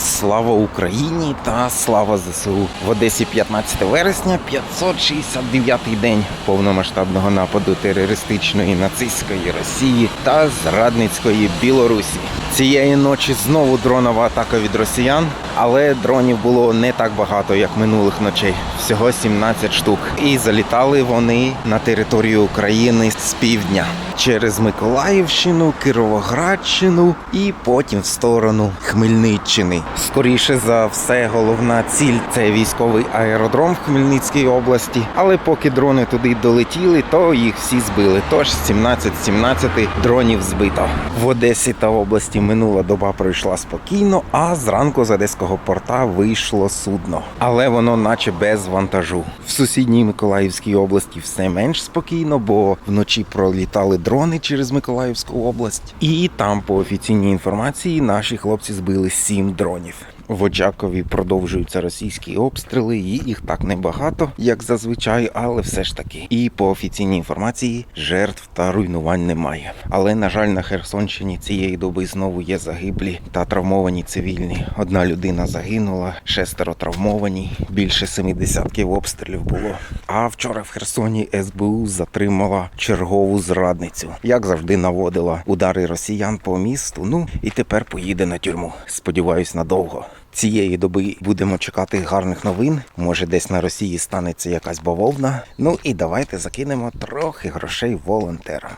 Слава Україні та слава ЗСУ в Одесі 15 вересня, 569-й день повномасштабного нападу терористичної нацистської Росії та зрадницької Білорусі. Цієї ночі знову дронова атака від росіян, але дронів було не так багато, як минулих ночей. Всього 17 штук. І залітали вони на територію України з півдня через Миколаївщину, Кіровоградщину і потім в сторону Хмельниччини. Скоріше за все, головна ціль це військовий аеродром в Хмельницькій області. Але поки дрони туди долетіли, то їх всі збили. Тож 17-17 дронів збито. В Одесі та області минула доба пройшла спокійно, а зранку з одеського порта вийшло судно. Але воно наче без вантажу. В сусідній Миколаївській області все менш спокійно, бо вночі пролітали дрони через Миколаївську область. І там, по офіційній інформації, наші хлопці збили сім дронів. В Очакові продовжуються російські обстріли, і їх так небагато, як зазвичай, але все ж таки. І по офіційній інформації жертв та руйнувань немає. Але на жаль, на Херсонщині цієї доби знову є загиблі та травмовані цивільні. Одна людина загинула, шестеро травмовані, більше семи десятків обстрілів було. А вчора в Херсоні СБУ затримала чергову зрадницю, як завжди наводила удари росіян по місту. Ну і тепер поїде на тюрму. Сподіваюсь, надовго. Цієї доби будемо чекати гарних новин. Може, десь на Росії станеться якась бавовна. Ну і давайте закинемо трохи грошей волонтерам.